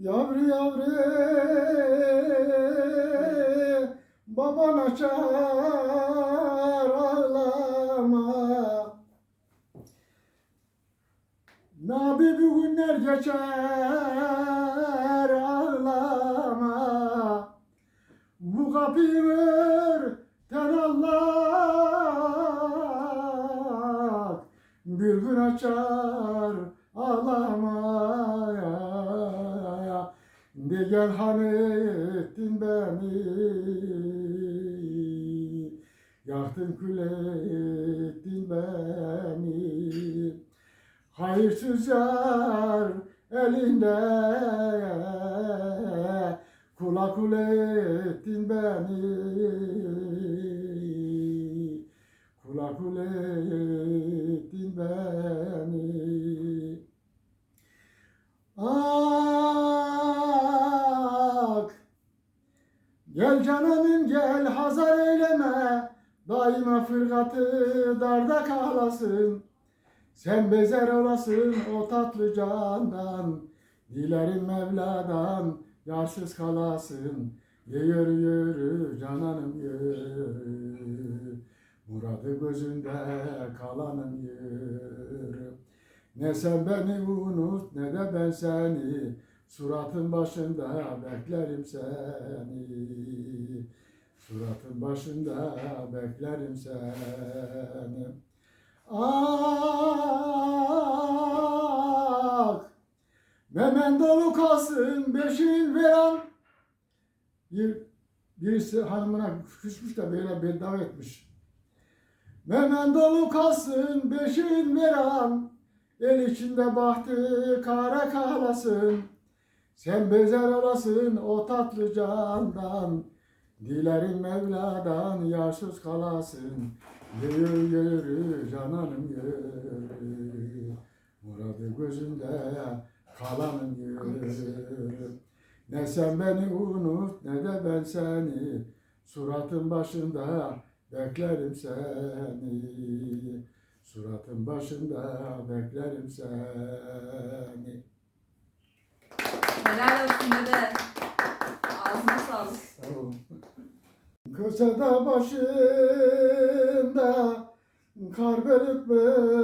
Yavru yavru baban açar ağlama. Nabi bugünler geçer ağlama. Bu kapıyı örten Allah Bir gün açar ağlama De gel han ettin beni. Yaktın kül ettin beni. Hayırsız yar elinde. Kula kul ettin beni Gel cananım gel hazar eyleme. Daima fırkatı darda kalasın. Sen bezer olasın o tatlı candan. Dilerim Mevla'dan yarsız kalasın. Yürü yürü cananım yürü Muradı gözünde kalanım yürü Ne sen beni unut ne de ben seni Suratın başında beklerim seni. Suratın başında beklerim seni. Ah! Memen dolu kalsın beşin veren bir, birisi hanımına küsmüş de böyle beddava etmiş. Memen dolu kalsın beşin veren El içinde bahtı kara kahlasın Sen bezer olasın o tatlı candan. Dilerim Mevla'dan yarsız kalasın. Yürü yürü cananım yürü Muradı gözünde kalanım yürü Ne sen beni unut ne de ben seni. Suratın başında beklerim seni. Suratın başında beklerim seni Helal olsun dede. Ağzına sağlık. Sağ olun. Kösede başında kar bölük bölük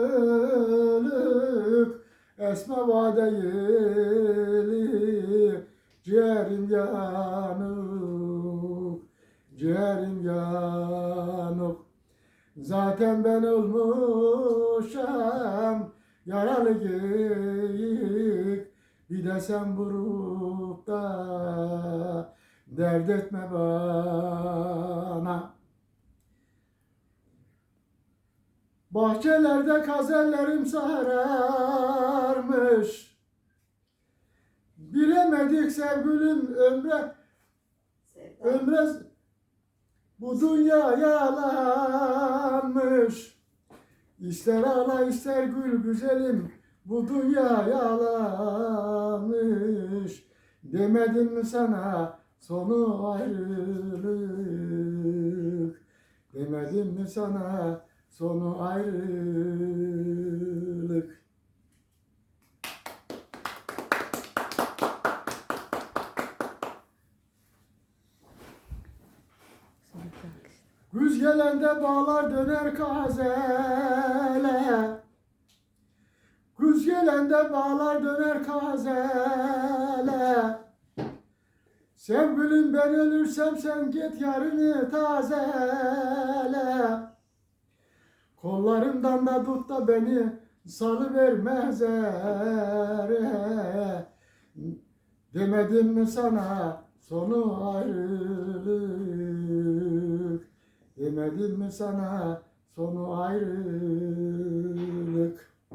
esme vadeyli ciğerim yanık ciğerim yanık zaten ben olmuşam yaralı geyik bir de sen vurup da dert etme bana. Bahçelerde kazellerim sararmış. Bilemedik sevgilim ömre, ömre bu dünya yalanmış. İster ağla ister gül güzelim bu dünya yalanmış. Demedim sana sonu ayrılık? Demedim mi sana sonu ayrılık? Güz gelende bağlar döner kazele. Güz gelende bağlar döner kazele Sevgilim ben ölürsem sen git yarını tazele. Kollarımdan da tut da beni salıvermez ere Demedim mi sana sonu ayrılık? Demedim mi sana sonu ayrılık